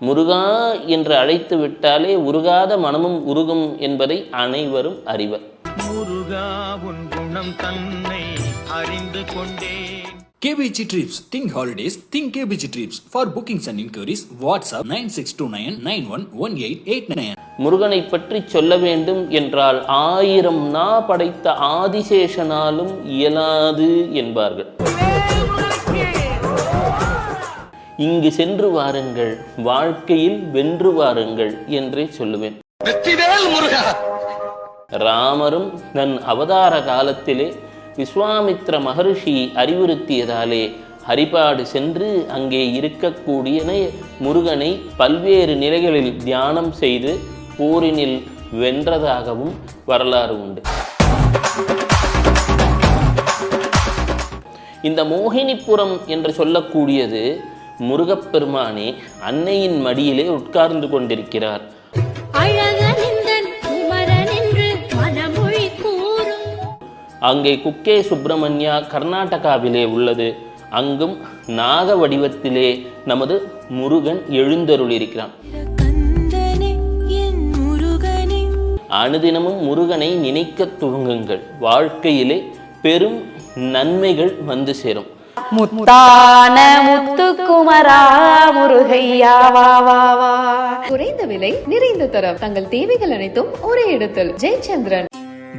முருகா என்று அழைத்து விட்டாலே உருகாத மனமும் உருகும் என்பதை அனைவரும் அறிவர் முருகா உன் குணம் தன்னை அறிந்து கொண்டேன் KBG Trips. Think holidays. Think KBG Trips. For bookings and inquiries, WhatsApp 9629 911889. முருகனை பற்றி சொல்ல வேண்டும் என்றால் ஆயிரம் நா படைத்த ஆதிசேஷனாலும் இயலாது என்பார்கள் இங்கு சென்று வாருங்கள் வாழ்க்கையில் வென்று வாருங்கள் என்றே சொல்லுவேன். ராமரும் தன் அவதார காலத்திலே விஸ்வாமித்ர மகரிஷி அறிவுறுத்தியதாலே ஹரிபாடு சென்று அங்கே இருக்கக்கூடிய முருகனை பல்வேறு நிலைகளில் தியானம் செய்து போரினில் வென்றதாகவும் வரலாறு உண்டு. இந்த மோகினிப்புரம் என்று சொல்லக்கூடியது முருகப்பெருமானே அன்னையின் மடியிலே உட்கார்ந்து கொண்டிருக்கிறார். அங்கே குக்கே சுப்பிரமணியா கர்நாடகாவிலே உள்ளது. அங்கும் நாக வடிவத்திலே நமது முருகன் முருகனே. அனுதினமும் முருகனை நினைக்கத் துவங்குங்கள். வாழ்க்கையிலே பெரும் நன்மைகள் வந்து சேரும். முத்தான முத்துக்குமரா முருகையா வா வா வா. குறைந்த விலை நிறைந்த தரம். தங்கள் தேவைகள் அனைத்தும் ஒரே இடத்தில். ஜெயச்சந்திரன்.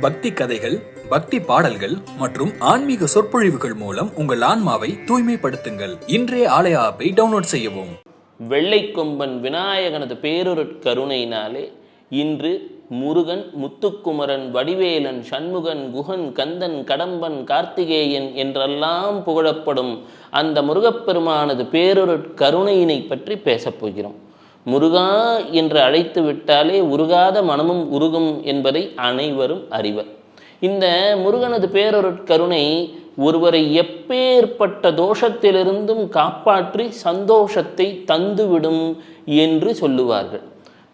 பக்தி கதைகள் பக்தி பாடல்கள் மற்றும் ஆன்மீக சொற்பொழிவுகள் மூலம் உங்கள் ஆன்மாவை தூய்மைப்படுத்துங்கள். இன்றைய ஆலய ஆப்பை டவுன்லோட் செய்யவும். வெள்ளை கொம்பன் விநாயகனது பேரொருட் கருணையினாலே இன்று முருகன் முத்துக்குமரன் வடிவேலன் சண்முகன் குகன் கந்தன் கடம்பன் கார்த்திகேயன் என்றெல்லாம் புகழப்படும் அந்த முருகப்பெருமானது பேரொரு கருணையினை பற்றி பேசப் போகிறோம். முருகா என்று அழைத்து விட்டாலே உருகாத மனமும் உருகும் என்பதை அனைவரும் அறிவர். இந்த முருகனது பேரொருட்கருணை ஒருவரை எப்பேற்பட்ட தோஷத்திலிருந்தும் காப்பாற்றி சந்தோஷத்தை தந்துவிடும் என்று சொல்லுவார்கள்.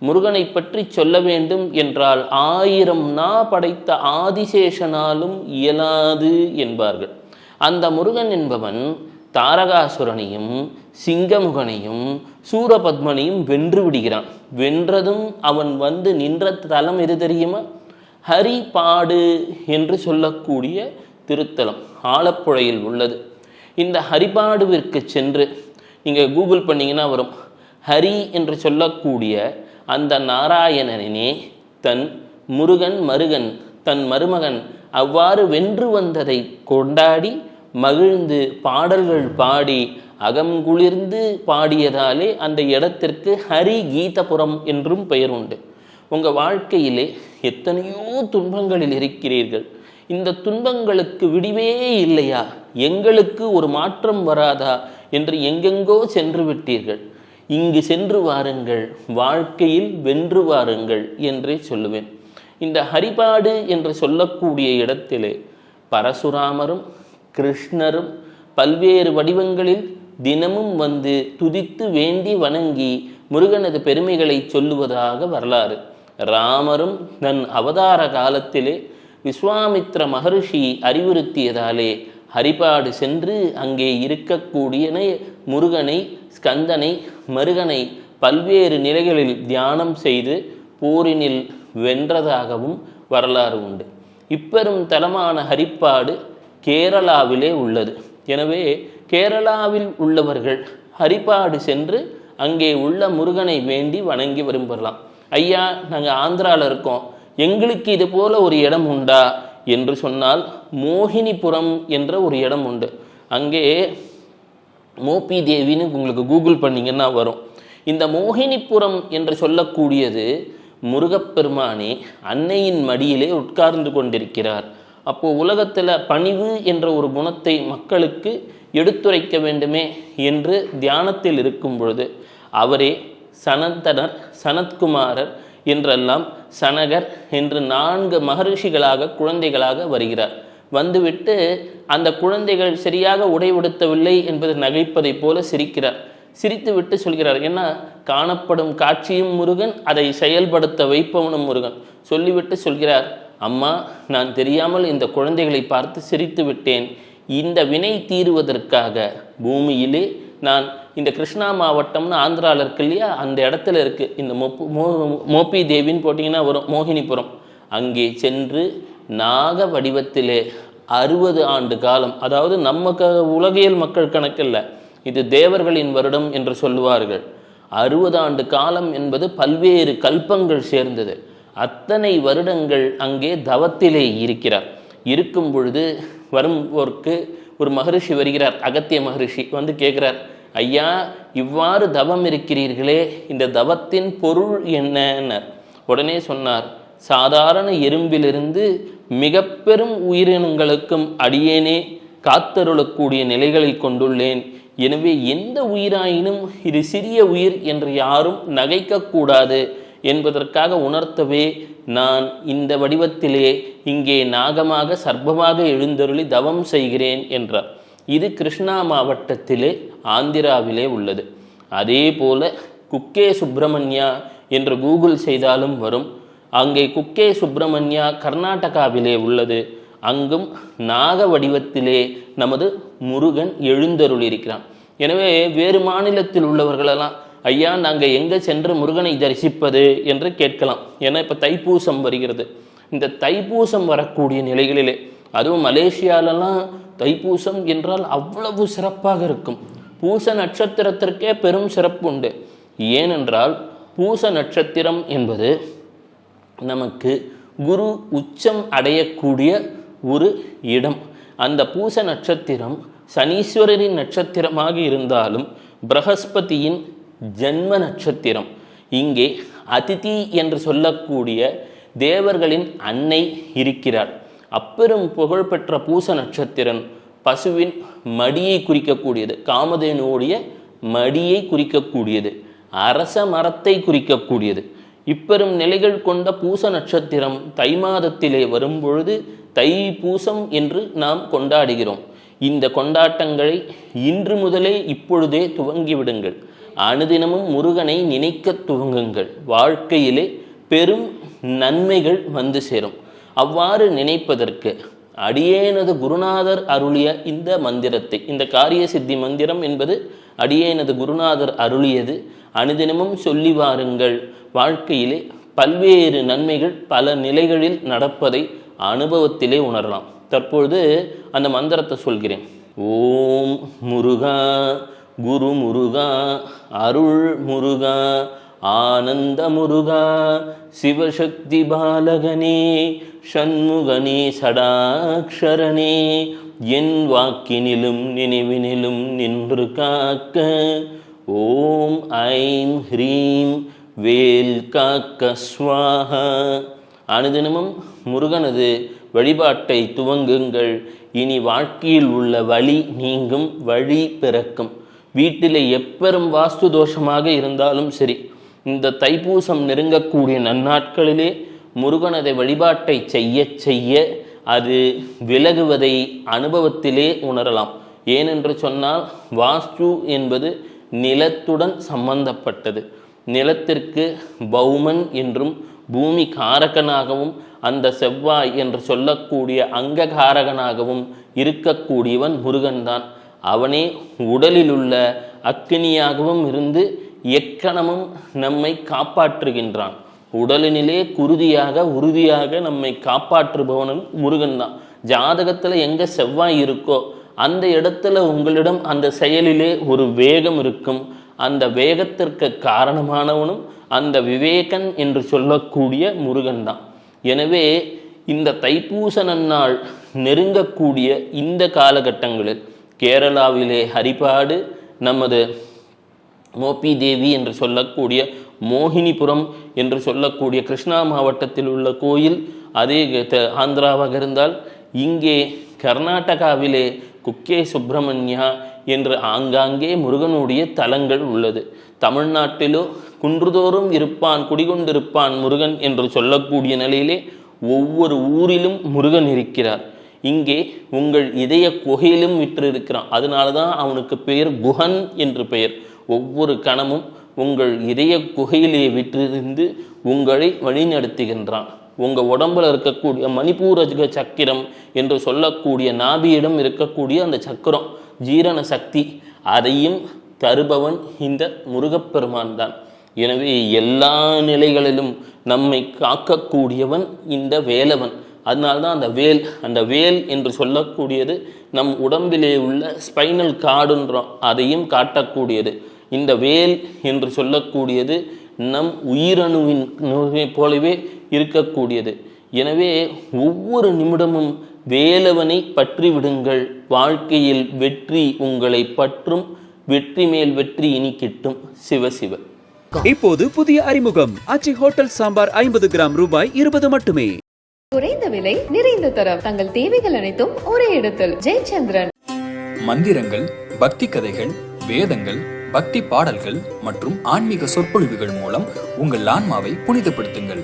முருகனை பற்றி சொல்ல வேண்டும் என்றால் ஆயிரம் நா படைத்த ஆதிசேஷனாலும் இயலாது என்பார்கள். அந்த முருகன் என்பவன் தாரகாசுரனையும் சிங்கமுகனையும் சூரபத்மனையும் வென்று விடுகிறான். வென்றதும் அவன் வந்து நின்ற தலம் எது தெரியுமா? ஹரிபாடு என்று சொல்லக்கூடிய திருத்தலம் ஆலப்புழையில் உள்ளது. இந்த ஹரிபாடுவிற்கு சென்று நீங்கள் கூகுள் பண்ணிங்கன்னா வரும். ஹரி என்று சொல்லக்கூடிய அந்த நாராயணனே தன் முருகன் மருகன் தன் மருமகன் அவ்வாறு வென்று வந்ததை கொண்டாடி மகிழ்ந்து பாடல்கள் பாடி அகங்குளிர்ந்து பாடியதாலே அந்த இடத்திற்கு ஹரி கீதபுரம் என்றும் பெயர் உண்டு. உங்கள் வாழ்க்கையிலே எத்தனையோ துன்பங்களில் இருக்கிறீர்கள். இந்த துன்பங்களுக்கு விடிவே இல்லையா? எங்களுக்கு ஒரு மாற்றம் வராதா? என்று எங்கெங்கோ சென்று விட்டீர்கள். இங்கு சென்று வாருங்கள் வாழ்க்கையில் வென்று வாருங்கள் என்றே சொல்லுவேன். இந்த ஹரிபாடு என்று சொல்லக்கூடிய இடத்திலே பரசுராமரும் கிருஷ்ணரும் பல்வேறு வடிவங்களில் தினமும் வந்து துதித்து வேண்டி வணங்கி முருகனது பெருமைகளை சொல்லுவதாக வரலாறு. ராமரும் தன் அவதார காலத்திலே விஸ்வாமித்ர மகர்ஷி அறிவுறுத்தியதாலே ஹரிபாடு சென்று அங்கே இருக்கக்கூடிய முருகனை ஸ்கந்தனை மருகனை பல்வேறு நிலைகளில் தியானம் செய்து போரினில் வென்றதாகவும் வரலாறு உண்டு. இப்பெரும் தலமான ஹரிப்பாடு கேரளாவிலே உள்ளது. எனவே கேரளாவில் உள்ளவர்கள் ஹரிப்பாடு சென்று அங்கே உள்ள முருகனை வேண்டி வணங்கி விரும்பலாம் ஐயா நாங்கள் ஆந்திராவில் இருக்கோம். எங்களுக்கு இது போல ஒரு இடம் உண்டா? என்று சொன்னால் மோகினிபுரம் என்ற ஒரு இடம் உண்டு. அங்கே மோபி தேவின்னு உங்களுக்கு கூகுள் பண்ணிங்கன்னா வரும். இந்த மோகினிபுரம் என்று சொல்லக்கூடியது முருகப்பெருமானே அன்னையின் மடியிலே உட்கார்ந்து கொண்டிருக்கிறார். அப்போ உலகத்தில் பணிவு என்ற ஒரு குணத்தை மக்களுக்கு எடுத்துரைக்க வேண்டுமே என்று தியானத்தில் இருக்கும் பொழுது அவரே சனந்தனர் சனத்குமாரர் என்றெல்லாம் சனகர் என்று நான்கு மகரிஷிகளாக குழந்தைகளாக வருகிறார். வந்துவிட்டு அந்த குழந்தைகள் சரியாக உடை உடுத்தவில்லை என்பதை நகைப்பதைப் போல சிரிக்கிறார் சிரித்துவிட்டு சொல்கிறார் என்ன காணப்படும் காட்சியும் முருகன் அதை செயல்படுத்த வைப்பவனும் முருகன் சொல்லிவிட்டு சொல்கிறார் அம்மா நான் தெரியாமல் இந்த குழந்தைகளை பார்த்து சிரித்து விட்டேன் இந்த வினை தீருவதற்காக பூமியிலே நான் இந்த கிருஷ்ணா மாவட்டம்னு ஆந்திராவில் இருக்கு இல்லையா அந்த இடத்துல இருக்குது இந்த மோ மோப்பி தேவின்னு போட்டிங்கன்னா வரும் மோகினிபுரம் அங்கே சென்று நாக வடிவத்திலே அறுபது ஆண்டு காலம் அதாவது நம்ம க உலகியல் மக்கள் கணக்கில்ல இது தேவர்களின் வருடம் என்று சொல்லுவார்கள். அறுபது ஆண்டு காலம் என்பது பல்வேறு கல்பங்கள் சேர்ந்தது. அத்தனை வருடங்கள் அங்கே தவத்திலே இருக்கிறார். இருக்கும் பொழுது வரும்போருக்கு ஒரு மகரிஷி வருகிறார் அகத்திய மகரிஷி வந்து கேட்குறார் ஐயா இவ்வாறு தவம் இருக்கிறீர்களே இந்த தவத்தின் பொருள் என்னன்னார் உடனே சொன்னார் சாதாரண எறும்பிலிருந்து மிக பெரும் உயிரினங்களுக்கும் அடியேனே காத்தருளக்கூடிய நிலைகளை கொண்டுள்ளேன். எனவே எந்த உயிராயினும் இது சிறிய உயிர் என்று யாரும் நகைக்கக்கூடாது என்பதற்காக உணர்த்தவே நான் இந்த வடிவத்திலே இங்கே நாகமாக சர்ப்பமாக எழுந்தருளி தவம் செய்கிறேன் என்றார். இது கிருஷ்ணா மாவட்டத்திலே ஆந்திராவிலே உள்ளது. அதே போல குக்கே சுப்பிரமணியா என்று கூகுள் செய்தாலும் வரும். அங்கே குக்கே சுப்பிரமணியா கர்நாடகாவிலே உள்ளது. அங்கும் நாக வடிவத்திலே நமது முருகன் எழுந்தருள் இருக்கிறான் எனவே வேறு மாநிலத்தில் உள்ளவர்களெல்லாம் ஐயா நாங்கள் எங்கே சென்று முருகனை தரிசிப்பது? என்று கேட்கலாம். ஏன்னா இப்போ தைப்பூசம் வருகிறது. இந்த தைப்பூசம் வரக்கூடிய நிலைகளிலே அதுவும் மலேசியாலெல்லாம் தைப்பூசம் என்றால் அவ்வளவு சிறப்பாக இருக்கும். பூச நட்சத்திரத்திற்கே பெரும் சிறப்பு உண்டு. ஏனென்றால் பூச நட்சத்திரம் என்பது நமக்கு குரு உச்சம் அடையக்கூடிய ஒரு இடம். அந்த பூச நட்சத்திரம் சனீஸ்வரரின் நட்சத்திரமாக இருந்தாலும் பிரகஸ்பதியின் ஜன்ம நட்சத்திரம். இங்கே அதிதி என்று சொல்லக்கூடிய தேவர்களின் அன்னை இருக்கிறார். அப்பெரும் புகழ்பெற்ற பூச நட்சத்திரன் பசுவின் மடியை குறிக்கக்கூடியது காமதேனுடைய மடியை குறிக்கக்கூடியது அரச மரத்தை குறிக்கக்கூடியது. இப்பெரும் நிலைகள் கொண்ட பூச நட்சத்திரம் தை மாதத்திலே வரும்பொழுது தை பூசம் என்று நாம் கொண்டாடுகிறோம். இந்த கொண்டாட்டங்களை இன்று முதலே இப்பொழுதே துவங்கிவிடுங்கள். அனுதினமும் முருகனை நினைக்க துவங்குங்கள். வாழ்க்கையிலே பெரும் நன்மைகள் வந்து சேரும். அவ்வாறு நினைப்பதற்கு அடியேனது குருநாதர் அருளிய இந்த மந்திரத்தை இந்த காரிய சித்தி மந்திரம் என்பது அடியேனது குருநாதர் அருளியது. அனுதினமும் சொல்லி வாருங்கள். வாழ்க்கையிலே பல்வேறு நன்மைகள் பல நிலைகளில் நடப்பதை அனுபவத்திலே உணரலாம். தற்பொழுது அந்த மந்திரத்தை சொல்கிறேன். ஓம் முருகா குரு முருகா அருள் முருகா ஆனந்த முருகா சிவசக்தி பாலகனே ஷண்முகனே சடாக்ஷரனே என் வாக்கினிலும் நினைவினிலும் நின்று காக்க. ஓம் ஐம் ஹ்ரீம் வேல் காக்க ஸ்வாஹா அனுதினமும் முருகனது வழிபாட்டை துவங்குங்கள். இனி வாழ்க்கையில் உள்ள வழி நீங்கும் வழி பிறக்கும். வீட்டிலே எப்பெரும் வாஸ்து தோஷமாக இருந்தாலும் சரி இந்த தைப்பூசம் நெருங்கக்கூடிய நன்னாட்களிலே முருகனதை வழிபாட்டை செய்ய செய்ய அது விலகுவதை அனுபவத்திலே உணரலாம். ஏனென்று சொன்னால் வாஸ்து என்பது நிலத்துடன் சம்பந்தப்பட்டது. நிலத்திற்கு பௌமன் என்றும் பூமி காரகனாகவும் அந்த செவ்வாய் என்று சொல்லக்கூடிய அங்ககாரகனாகவும் இருக்கக்கூடியவன் முருகன்தான். அவனே உடலிலுள்ள அக்கினியாகவும் இருந்து எக்கணமும் நம்மை காப்பாற்றுகின்றான். உடலினிலே குருதியாக உறுதியாக நம்மை காப்பாற்றுபவனும் முருகன் தான் ஜாதகத்தில் எங்கே செவ்வாய் இருக்கோ அந்த இடத்துல உங்களிடம் அந்த செயலிலே ஒரு வேகம் இருக்கும். அந்த வேகத்திற்கு காரணமானவனும் அந்த விவேகன் என்று சொல்லக்கூடிய முருகன் தான் எனவே இந்த தைப்பூச நன்னாள் நெருங்கக்கூடிய இந்த காலகட்டங்களில் கேரளாவிலே ஹரிபாடு நமது மோபி தேவி என்று சொல்லக்கூடிய மோகினிபுரம் என்று சொல்லக்கூடிய கிருஷ்ணா மாவட்டத்தில் உள்ள கோயில் அதே த- ஆந்திராவாக இருந்தால் இங்கே கர்நாடகாவிலே குக்கே சுப்பிரமணியா என்று ஆங்காங்கே முருகனுடைய தலங்கள் உள்ளது. தமிழ்நாட்டிலோ குன்றுதோறும் இருப்பான் குடிகொண்டிருப்பான் முருகன் என்று சொல்லக்கூடிய நிலையிலே ஒவ்வொரு ஊரிலும் முருகன் இருக்கிறார். இங்கே உங்கள் இதய குகையிலும் விற்றிருக்கிறான். அதனால தான் அவனுக்கு பெயர் குஹன் என்று பெயர். ஒவ்வொரு கணமும் உங்கள் இதய குகையிலே விற்றிருந்து உங்களை வழிநடத்துகின்றான். உங்கள் உடம்புல இருக்கக்கூடிய மணிப்பூரஜக சக்கரம் என்று சொல்லக்கூடிய நாபியிடம் இருக்கக்கூடிய அந்த சக்கரம் ஜீரண சக்தி அதையும் தருபவன் இந்த முருகப்பெருமான் தான். எனவே எல்லா நிலைகளிலும் நம்மை காக்கக்கூடியவன் இந்த வேலவன். அதனால்தான் அந்த வேல் அந்த வேல் என்று சொல்லக்கூடியது நம் உடம்பிலே உள்ள ஸ்பைனல் கார்டுன்றோம் அதையும் காட்டக்கூடியது. இந்த வேல் என்று சொல்லக்கூடியது நம் உயிரணுவின் போலவே இருக்கக்கூடியது. எனவே ஒவ்வொரு நிமிடமும் வேலவனை பற்றி விடுங்கள் வாழ்க்கையில் வெற்றி உங்களை பற்றும் வெற்றி மேல் வெற்றி இனி கிட்டும். சிவ சிவ. இப்போது புதிய அறிமுகம். அச்சி ஹோட்டல் சாம்பார் ஐம்பது கிராம் ரூபாய் இருபது மட்டுமே. குறைந்த விலை நிறைந்த தரம். தங்கள் தேவைகள் அனைத்தும் ஒரே இடத்தில். ஜெயச்சந்திரன். மந்திரங்கள் பக்தி கதைகள் வேதங்கள் பக்தி பாடல்கள் மற்றும் ஆன்மீக சொற்பொழிவுகள் மூலம் உங்கள் ஆன்மாவை புனிதப்படுத்துங்கள்.